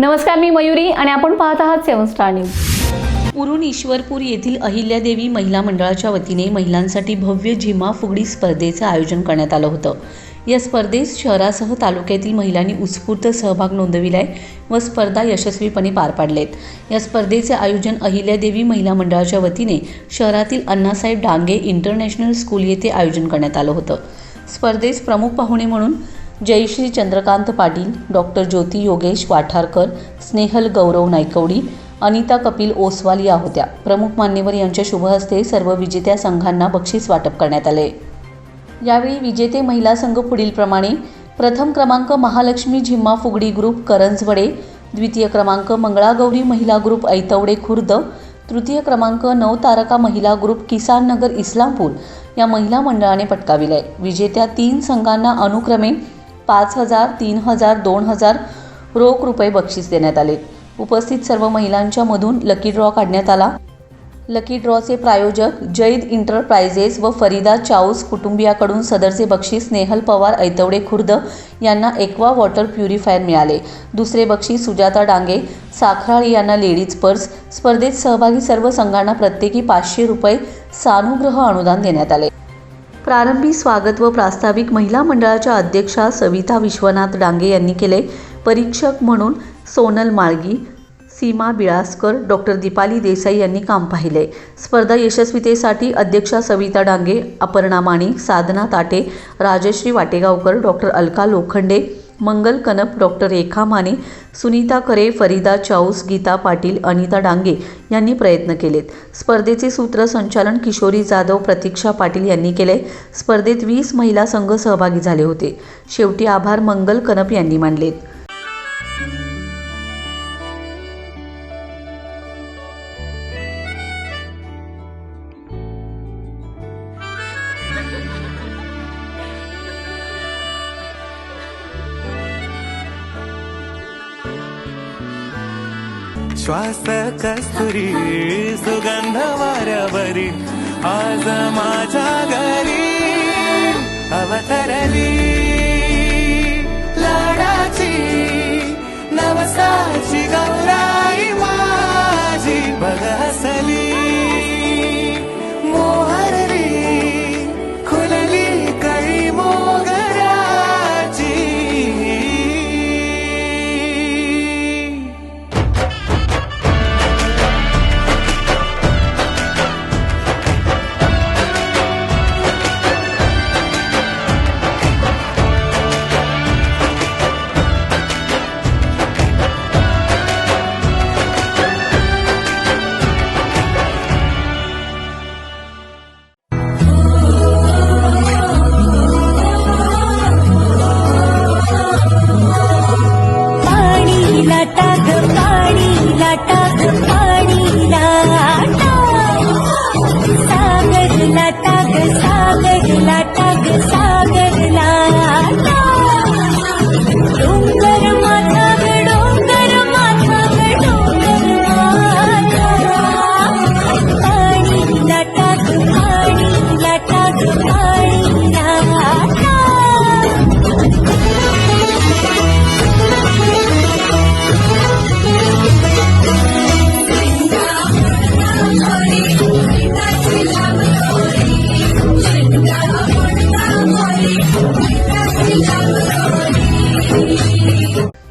नमस्कार मी मयुरी आणि आपण पाहत आहात seven star news. Urun Ishwarpur येथील अहिल्यादेवी महिला मंडळाच्या वतीने महिलांसाठी भव्य झिमा फुगडी स्पर्धेचं आयोजन करण्यात आलं होतं. या स्पर्धेत शहरासह तालुक्यातील महिलांनी उत्स्फूर्त सहभाग नोंदविलाय व स्पर्धा यशस्वीपणे पार पाडलेत. या स्पर्धेचे आयोजन अहिल्यादेवी महिला मंडळाच्या वतीने शहरातील अण्णासाहेब डांगे इंटरनॅशनल स्कूल येथे आयोजन करण्यात आलं होतं. स्पर्धेस प्रमुख पाहुणे म्हणून जयश्री चंद्रकांत पाटील डॉक्टर ज्योती योगेश वाठारकर स्नेहल गौरव नायकवडी अनिता कपिल ओसवाल या होत्या. प्रमुख मान्यवर यांच्या शुभहस्ते सर्व विजेत्या संघांना बक्षीस वाटप करण्यात आले. यावेळी विजेते महिला संघ पुढीलप्रमाणे प्रथम क्रमांक महालक्ष्मी झिम्मा फुगडी ग्रुप करंजवडे द्वितीय क्रमांक मंगळागौरी महिला ग्रुप ऐतवडे खुर्द तृतीय क्रमांक नऊ तारका महिला ग्रुप किसान नगर इस्लामपूर या महिला मंडळाने पटकाविलाय. विजेत्या तीन संघांना अनुक्रमे पाच हजार तीन हजार दोन हजार रोख रुपये बक्षीस देण्यात आले. उपस्थित सर्व महिलांच्या मधून लकी ड्रॉ काढण्यात आला. लकी ड्रॉचे प्रायोजक जैद इंटरप्राइजेस व फरीदा चाऊस कुटुंबियाकडून सदरचे बक्षीस नेहल पवार ऐतवडे खुर्द यांना एक्वा वॉटर प्युरिफायर मिळाले. दुसरे बक्षीस सुजाता डांगे साखराळी यांना लेडीज पर्स स्पर्धेत सहभागी सर्व संघांना प्रत्येकी पाचशे रुपये सानुग्रह अनुदान देण्यात आले. प्रारंभी स्वागत व प्रास्ताविक महिला मंडळाच्या अध्यक्षा सविता विश्वनाथ डांगे यांनी केले. परीक्षक म्हणून सोनल माळगी सीमा बिळासकर डॉक्टर दीपाली देसाई यांनी काम पाहिले. स्पर्धा यशस्वीतेसाठी अध्यक्षा सविता डांगे अपर्णा माणिक साधना ताटे राजश्री वाटेगावकर डॉक्टर अलका लोखंडे मंगल कनप डॉक्टर रेखा माने सुनीता करे फरीदा चाऊस गीता पाटील अनिता डांगे यांनी प्रयत्न केलेत. स्पर्धेचे सूत्रसंचालन किशोरी जाधव प्रतीक्षा पाटील यांनी केले स्पर्धेत वीस महिला संघ सहभागी झाले होते. शेवटी आभार मंगल कनप यांनी मानलेत. श्वास कस्तुरी सुगंध वाऱ्यावरी आज माझ्या घरी अवतरली. लाडाची नवसाची Gaura